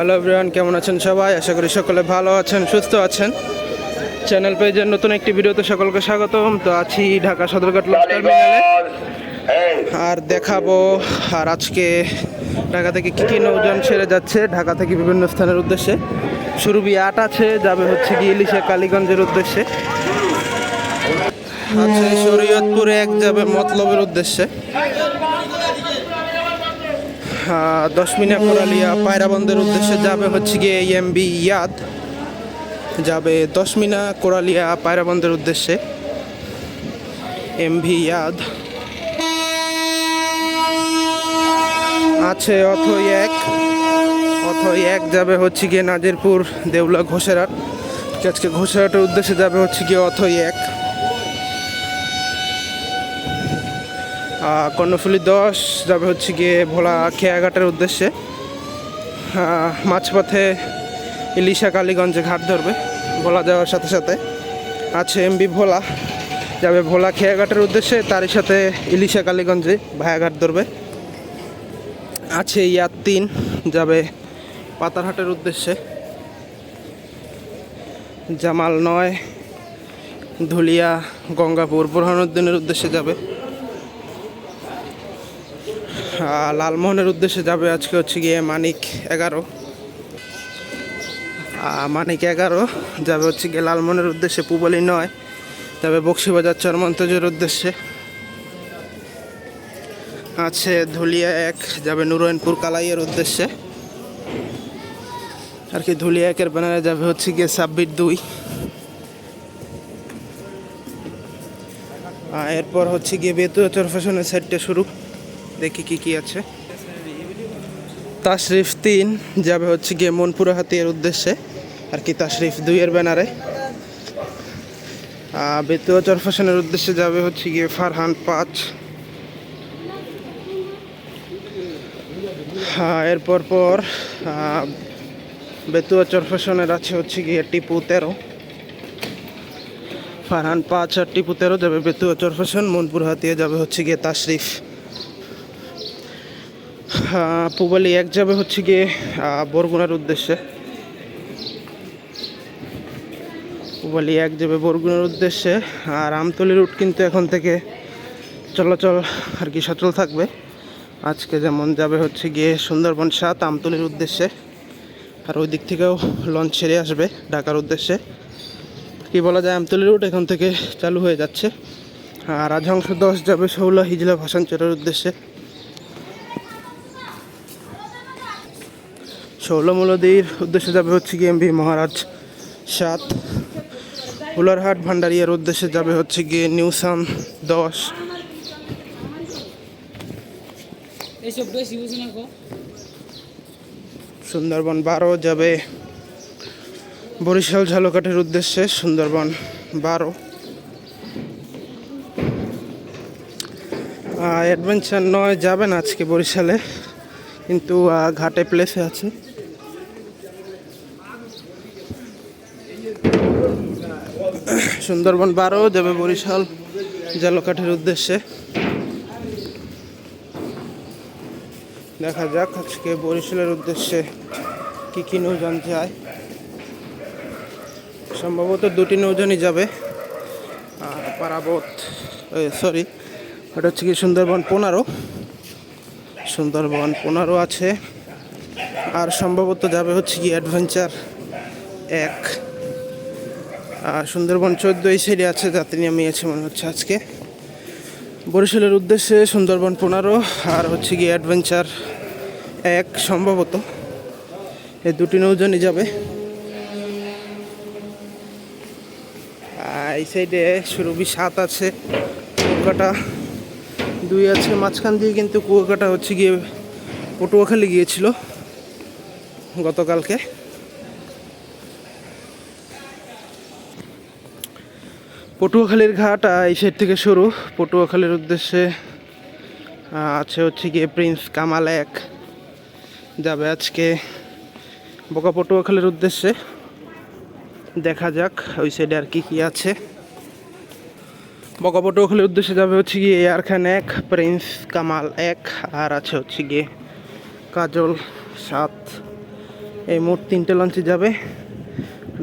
Hello everyone কেমন আছেন সবাই? আশা করি সকলে ভালো আছেন সুস্থ আছেন। চ্যানেল পেজের নতুন একটি ভিডিওতে সকলকে স্বাগতম। তো আছি ঢাকা সদরঘাট টার্মিনালে আর দেখাবো আর আজকে ঢাকা থেকে কী কী নৌযান ছেড়ে যাচ্ছে ঢাকা থেকে বিভিন্ন স্থানের উদ্দেশ্যে। সুরভি আট আছে যাবে হচ্ছে গিয়ে ইলিশা কালীগঞ্জের উদ্দেশ্যে। আছে শরীয়তপুরে এক যাবে মতলবের উদ্দেশ্যে। আহ, দশ মিনা কোরালিয়া পায়রাবন্দের উদ্দেশ্যে যাবে হচ্ছে গিয়ে এমবি ইয়াদ। যাবে দশ মিনা কোরালিয়া পায়রাবন্দের উদ্দেশ্যে। এমভি ইয়াদ। আছে অথই এক। অথই এক যাবে হচ্ছে গিয়ে নাজিরপুর দেউলা ঘোষেরাট আজকে ঘোষেরহাটের উদ্দেশ্যে যাবে হচ্ছে গিয়ে অথই এক। কর্ণফুলি দশ, যাবে হচ্ছে গিয়ে ভোলা খেয়াঘাটের উদ্দেশ্যে। মাঝপথে ইলিশা কালীগঞ্জে ঘাট ধরবে, ভোলা যাওয়ার সাথে সাথে। আছে এমবি ভোলা, যাবে ভোলা খেয়াঘাটের উদ্দেশ্যে, তারই সাথে ইলিশা কালীগঞ্জে ভায়াঘাট ধরবে। আছে ইয়াদ তিন, যাবে পাতারহাটের উদ্দেশ্যে। জামাল নয়, ধুলিয়া, গঙ্গাপুর, বুরহানুদ্দিনের উদ্দেশ্যে যাবে। লালমোহনের উদ্দেশ্যে যাবে আজকে হচ্ছে গিয়ে মানিক এগারো। মানিক এগারো যাবে হচ্ছে গিয়ে লালমোহনের উদ্দেশ্যে, পুবলি নয়, যাবে বক্সিবাজার চরমন্তজের উদ্দেশ্যে। আছে ধুলিয়া এক, যাবে নুরয়নপুর কালাইয়ের উদ্দেশ্যে। আর কি ধুলিয়া একের ব্যানারে যাবে হচ্ছে গিয়ে সাব্বির দুই। এরপর হচ্ছে গিয়ে বেতুয়া চরফেশনের সাইডটা শুরু। দেখি কি কি আছে। তাশরিফ তিন যাবে হচ্ছে গিয়ে মনপুরা হাতিয়ার উদ্দেশ্যে। আর কি তাশরিফ দুইয়ের ব্যানারে। বেতুয়া চরফেশনের উদ্দেশ্যে যাবে হচ্ছে গিয়ে ফারহান পাঁচ। হ্যাঁ এরপর পর বেতুয়া চরফেশনের আছে হচ্ছে গিয়ে টিপু তেরো। ফারহান পাঁচ আর টিপু তেরো যাবে বেতুয়া চরফেশন মনপুর হাতিয়া যাবে হচ্ছে গিয়ে তাশরিফ। পুবালি এক যাবে হচ্ছে গিয়ে বরগুনার উদ্দেশ্যে। পুবালি এক যাবে বরগুনার উদ্দেশ্যে, আর আমতলি রুট কিন্তু এখন থেকে চলাচল আর কি সচল থাকবে। আজকে যেমন যাবে হচ্ছে গিয়ে সুন্দরবন সাত, আমতলির উদ্দেশ্যে, আর ওই দিক থেকেও লঞ্চ ছেড়ে আসবে ঢাকার উদ্দেশ্যে। কি বলা যায়, আমতলি রুট এখন থেকে চালু হয়ে যাচ্ছে। আর রাজহংস দশ যাবে শৌলা হিজলা ভাসানচরের উদ্দেশ্যে। ষোলমূলদীর উদ্দেশ্যে যাবে হচ্ছে গিয়ে এমভি মহারাজ সাত। হুলারহাট ভান্ডারিয়ার উদ্দেশ্যে যাবে হচ্ছে গিয়ে নিউসান দশ। সুন্দরবন বারো যাবে বরিশাল ঝালকাঠের উদ্দেশ্যে সুন্দরবন বারো। অ্যাডভেঞ্চার নয় যাবেন আজকে বরিশালে। কিন্তু ঘাটে প্লেসে আছে। সুন্দরবন বারো, যাবে বরিশাল ঝালকাঠের উদ্দেশ্যে। দেখা যাক আজকে বরিশালের উদ্দেশ্যে কি কি নৌযান যায় সম্ভবত দুটি নৌযানই যাবে। আর পারাবত সরি ওটা হচ্ছে কি সুন্দরবন পনেরো। সুন্দরবন পনেরো আছে। আর সম্ভবত যাবে হচ্ছে কি অ্যাডভেঞ্চার এক। সুন্দরবন চোদ্দ এই সাইডে আছে যাতে নিয়ে আমি আছে মনে হচ্ছে আজকে। বরিশালের উদ্দেশ্যে সুন্দরবন পনেরো আর হচ্ছে গিয়ে অ্যাডভেঞ্চার এক সম্ভবত। এই দুটি নৌজনই যাবে। এই সাইডে সুরভি সাত আছে, কুয়াকাটা দুই আছে। মাঝখান দিয়ে কিন্তু কুয়াকাটা হচ্ছে গিয়ে পটুয়াখালী গিয়েছিল গতকালকে। পটুয়াখালীর ঘাট এই সাইড থেকে শুরু। পটুয়াখালীর উদ্দেশ্যে আছে হচ্ছে গিয়ে প্রিন্স কামাল এক। যাবে আজকে বোকা পটুয়াখালীর উদ্দেশ্যে। দেখা যাক ওই সাইডে আর কি কি আছে। বকা পটুয়াখালীর উদ্দেশ্যে যাবে হচ্ছে গিয়ে এয়ার খান এক প্রিন্স কামাল এক, আর আছে হচ্ছে গিয়ে কাজল সাত। এই মোট তিনটে লঞ্চে যাবে।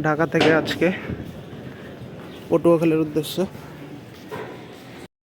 ঢাকা থেকে আজকে। পটুয়াখালীর উদ্দেশ্যে।